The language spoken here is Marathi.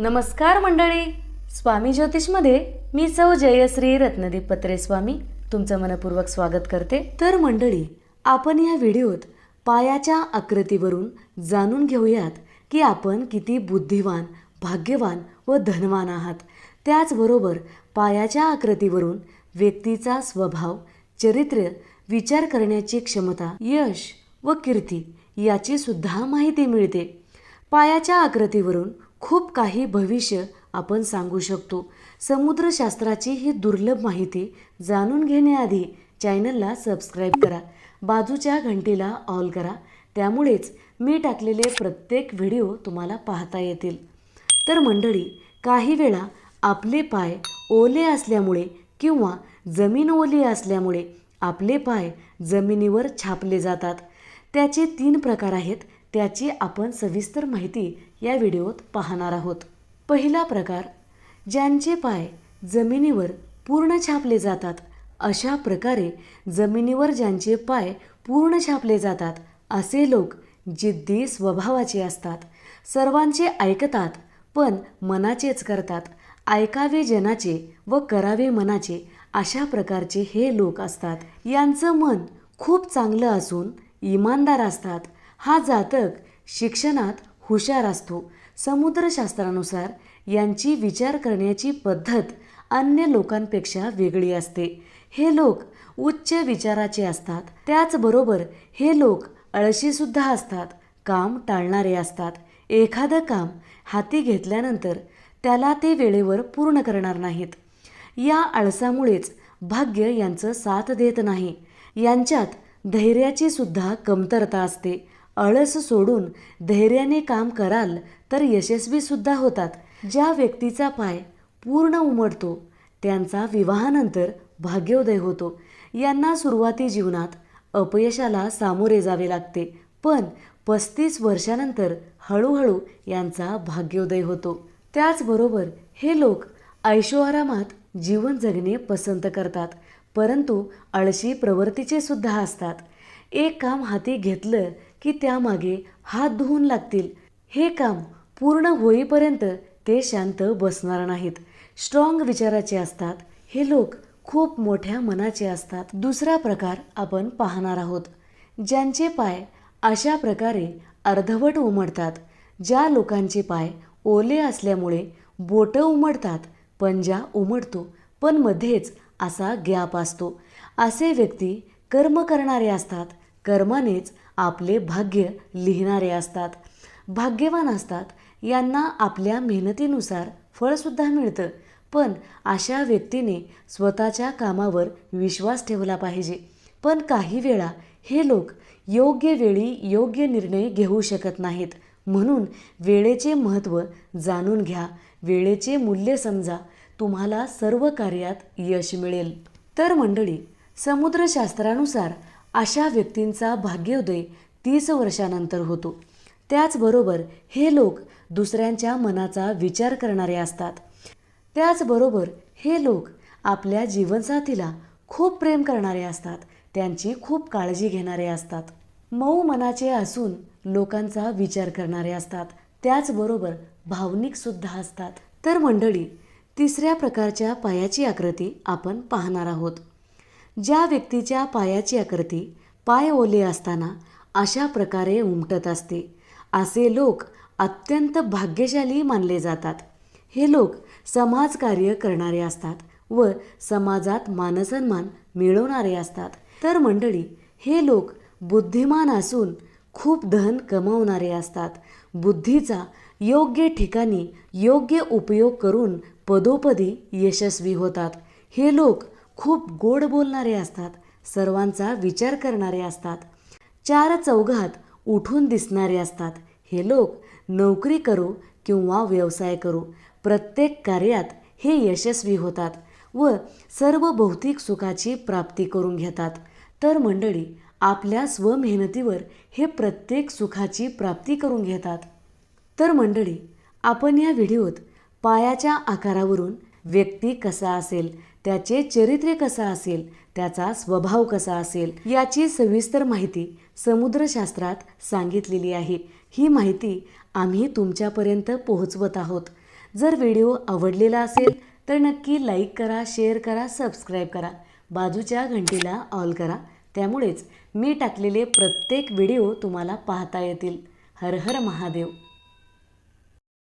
नमस्कार मंडळी. स्वामी ज्योतिषमध्ये मी सौ जयश्री रत्नदीप पत्रे स्वामी तुमचं मनपूर्वक स्वागत करते. तर मंडळी आपण या व्हिडिओत पायाच्या आकृतीवरून जाणून घेऊयात की आपण किती बुद्धिवान भाग्यवान व धनवान आहात. त्याचबरोबर पायाच्या आकृतीवरून व्यक्तीचा स्वभाव चरित्र विचार करण्याची क्षमता यश व कीर्ती याची सुद्धा माहिती मिळते. पायाच्या आकृतीवरून खूप काही भविष्य आपण सांगू शकतो. समुद्रशास्त्राची ही दुर्लभ माहिती जाणून घेण्याआधी चॅनलला सबस्क्राईब करा. बाजूच्या घंटीला ऑल करा. त्यामुळेच मी टाकलेले प्रत्येक व्हिडिओ तुम्हाला पाहता येतील. तर मंडळी काही वेळा आपले पाय ओले असल्यामुळे किंवा जमीन ओली असल्यामुळे आपले पाय जमिनीवर छापले जातात. त्याचे तीन प्रकार आहेत. त्याची आपण सविस्तर माहिती या व्हिडिओत पाहणार आहोत. पहिला प्रकार ज्यांचे पाय जमिनीवर पूर्ण छापले जातात अशा प्रकारे जमिनीवर ज्यांचे पाय पूर्ण छापले जातात असे लोक जिद्दी स्वभावाचे असतात. सर्वांचे ऐकतात पण मनाचेच करतात. ऐकावे जनाचे व करावे मनाचे अशा प्रकारचे हे लोक असतात. यांचं मन खूप चांगलं असून इमानदार असतात. हा जातक शिक्षणात हुशार असतो. समुद्रशास्त्रानुसार यांची विचार करण्याची पद्धत अन्य लोकांपेक्षा वेगळी असते. हे लोक उच्च विचाराचे असतात. त्याचबरोबर हे लोक अळशीसुद्धा असतात. काम टाळणारे असतात. एखादं काम हाती घेतल्यानंतर त्याला ते वेळेवर पूर्ण करणार नाहीत. या आळसामुळेच भाग्य यांचं साथ देत नाही. यांच्यात धैर्याची सुद्धा कमतरता असते. आळस सोडून धैर्याने काम कराल तर यशस्वीसुद्धा होतात. ज्या व्यक्तीचा पाय पूर्ण उमटतो त्यांचा विवाहानंतर भाग्योदय होतो. यांना सुरुवाती जीवनात अपयशाला सामोरे जावे लागते पण पस्तीस वर्षानंतर हळूहळू यांचा भाग्योदय होतो. त्याचबरोबर हे लोक ऐशोआरामात जीवन जगणे पसंत करतात परंतु आळशी प्रवृत्तीचे सुद्धा असतात. एक काम हाती घेतलं की त्यामागे हात धुवून लागतील. हे काम पूर्ण होईपर्यंत ते शांत बसणार नाहीत. स्ट्रॉंग विचाराचे असतात. हे लोक खूप मोठ्या मनाचे असतात. दुसरा प्रकार आपण पाहणार आहोत. ज्यांचे पाय अशा प्रकारे अर्धवट उमडतात ज्या लोकांचे पाय ओले असल्यामुळे बोटं उमडतात पंजा उमडतो पण मध्येच असा गॅप असतो. असे व्यक्ती कर्म करणारे असतात. कर्मानेच आपले भाग्य लिहिणारे असतात. भाग्यवान असतात यांना आपल्या मेहनतीनुसार फळसुद्धा मिळतं. पण अशा व्यक्तीने स्वतःच्या कामावर विश्वास ठेवला पाहिजे. पण काही वेळा हे लोक योग्य वेळी योग्य निर्णय घेऊ शकत नाहीत. म्हणून वेळेचे महत्त्व जाणून घ्या. वेळेचे मूल्य समजा. तुम्हाला सर्व कार्यात यश मिळेल. तर मंडळी समुद्रशास्त्रानुसार अशा व्यक्तींचा भाग्योदय तीस वर्षानंतर होतो. त्याचबरोबर हे लोक दुसऱ्यांच्या मनाचा विचार करणारे असतात. त्याचबरोबर हे लोक आपल्या जीवनसाथीला खूप प्रेम करणारे असतात. त्यांची खूप काळजी घेणारे असतात. मऊ मनाचे असून लोकांचा विचार करणारे असतात. त्याचबरोबर भावनिकसुद्धा असतात. तर मंडळी तिसऱ्या प्रकारच्या पायाची आकृती आपण पाहणार आहोत. ज्या व्यक्तीच्या पायाची आकृती पाय ओले असताना अशा प्रकारे उमटत असते. असे लोक अत्यंत भाग्यशाली मानले जातात. हे लोक समाजकार्य करणारे असतात व समाजात मानसन्मान मिळवणारे असतात. तर मंडळी हे लोक बुद्धिमान असून खूप धन कमावणारे असतात. बुद्धीचा योग्य ठिकाणी योग्य उपयोग करून पदोपदी यशस्वी होतात. हे लोक खूप गोड बोलणारे असतात सर्वांचा विचार करणारे असतात चार चौघात उठून दिसणारे असतात. हे लोक नोकरी करो किंवा व्यवसाय करो प्रत्येक कार्यात हे यशस्वी होतात व सर्व भौतिक सुखाची प्राप्ती करून घेतात. तर मंडळी आपल्या स्वमेहनतीवर हे प्रत्येक सुखाची प्राप्ती करून घेतात. तर मंडळी आपण या व्हिडिओत पायाच्या आकारावरून व्यक्ती कसा असेल त्याचे चरित्र्य कसं असेल त्याचा स्वभाव कसा असेल याची सविस्तर माहिती समुद्रशास्त्रात सांगितलेली आहे. ही माहिती आम्ही तुमच्यापर्यंत पोहोचवत आहोत. जर व्हिडिओ आवडलेला असेल तर नक्की लाईक करा शेअर करा सबस्क्राईब करा. बाजूच्या घंटीला ऑल करा. त्यामुळेच मी टाकलेले प्रत्येक व्हिडिओ तुम्हाला पाहता येतील. हर हर महादेव.